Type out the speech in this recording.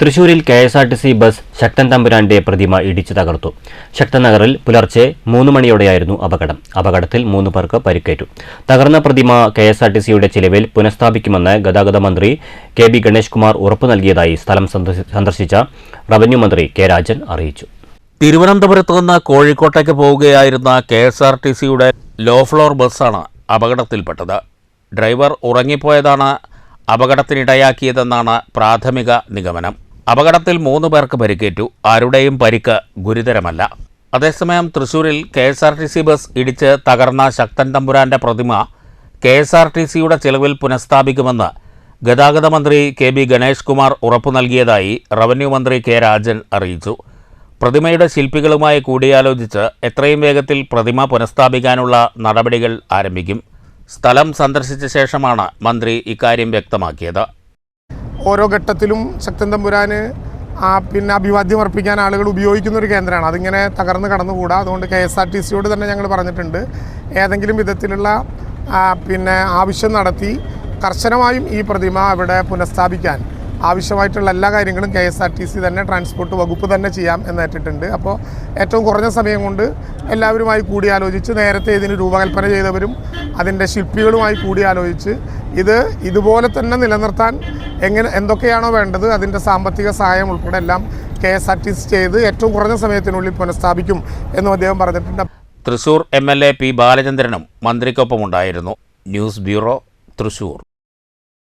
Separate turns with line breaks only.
തൃശൂരിൽ K S R T C bus Sakthan തമ്പുരാന്റെ പ്രതിമ ഇടിച്ചു തകർത്തു. ശക്തൻ നഗറിൽ പുലർച്ചെ മൂന്ന് മണിയോടെയായിരുന്നു അപകടം. അപകടത്തിൽ മൂന്ന് പേർക്ക് പരിക്കേറ്റു. തകർന്ന പ്രതിമ കെ എസ് ആർ ടി സിയുടെ ചിലവിൽ പുനഃസ്ഥാപിക്കുമെന്ന് ഗതാഗത മന്ത്രി കെ ബി ഗണേഷ് കുമാർ ഉറപ്പു നൽകിയതായി സ്ഥലം സന്ദർശിച്ച റവന്യൂ മന്ത്രി കെ രാജൻ അറിയിച്ചു.
തിരുവനന്തപുരത്ത് നിന്ന് കോഴിക്കോട്ടേക്ക് പോവുകയായിരുന്ന കെ എസ് ആർ ടി സിയുടെ ലോ ഫ്ലോർ ബസ്സാണ് അപകടത്തിൽപ്പെട്ടത്. ഡ്രൈവർ ഉറങ്ങിപ്പോയതാണ് അപകടത്തിനിടയാക്കിയതെന്നാണ് പ്രാഥമിക നിഗമനം. അപകടത്തിൽ മൂന്ന് പേർക്ക് പരിക്കേറ്റു. ആരുടെയും പരിക്ക് ഗുരുതരമല്ല. അതേസമയം തൃശൂരിൽ K S R T C bus ഇടിച്ച് തകർന്ന ശക്തൻ തമ്പുരാന്റെ പ്രതിമ കെ എസ് ആർ ടി സിയുടെ ചെലവിൽ പുനഃസ്ഥാപിക്കുമെന്ന് ഗതാഗത മന്ത്രി കെ ബി ഗണേഷ് കുമാർ ഉറപ്പു നൽകിയതായി റവന്യൂ മന്ത്രി കെ രാജൻ അറിയിച്ചു. പ്രതിമയുടെ ശില്പികളുമായി കൂടിയാലോചിച്ച് എത്രയും വേഗത്തിൽ പ്രതിമ പുനഃസ്ഥാപിക്കാനുള്ള നടപടികൾ ആരംഭിക്കും. സ്ഥലം സന്ദർശിച്ച ശേഷമാണ് മന്ത്രി ഇക്കാര്യം വ്യക്തമാക്കിയത്.
ഓരോ ഘട്ടത്തിലും ശക്തൻ തമ്പുരാന് പിന്നെ അഭിവാദ്യം അർപ്പിക്കാൻ ആളുകൾ ഉപയോഗിക്കുന്ന ഒരു കേന്ദ്രമാണ്. അതിങ്ങനെ തകർന്ന് കടന്നുകൂടാ. അതുകൊണ്ട് കെ എസ് ആർ ടി സിയോട് തന്നെ ഞങ്ങൾ പറഞ്ഞിട്ടുണ്ട്. ഏതെങ്കിലും വിധത്തിലുള്ള പിന്നെ ആവശ്യം നടത്തി കർശനമായും ഈ പ്രതിമ അവിടെ പുനഃസ്ഥാപിക്കാൻ ആവശ്യമായിട്ടുള്ള എല്ലാ കാര്യങ്ങളും K S R T C തന്നെ ട്രാൻസ്പോർട്ട് വകുപ്പ് തന്നെ ചെയ്യാം എന്നേറ്റിട്ടുണ്ട് അപ്പോൾ ഏറ്റവും കുറഞ്ഞ സമയം കൊണ്ട് എല്ലാവരുമായി കൂടിയാലോചിച്ച് നേരത്തെ ഇതിന് രൂപകൽപ്പന ചെയ്തവരും അതിന്റെ ശില്പികളുമായി കൂടിയാലോചിച്ച് ഇത് ഇതുപോലെ തന്നെ നിലനിർത്താൻ എങ്ങനെ എന്തൊക്കെയാണോ വേണ്ടത് അതിന്റെ സാമ്പത്തിക സഹായം ഉൾപ്പെടെ എല്ലാം K S R T C ചെയ്ത് ഏറ്റവും കുറഞ്ഞ സമയത്തിനുള്ളിൽ പുനഃസ്ഥാപിക്കും എന്നും അദ്ദേഹം പറഞ്ഞിട്ടുണ്ട്.
Thrissur M L A P ബാലചന്ദ്രനും മന്ത്രിക്കൊപ്പമുണ്ടായിരുന്നു. News bureau Thrissur.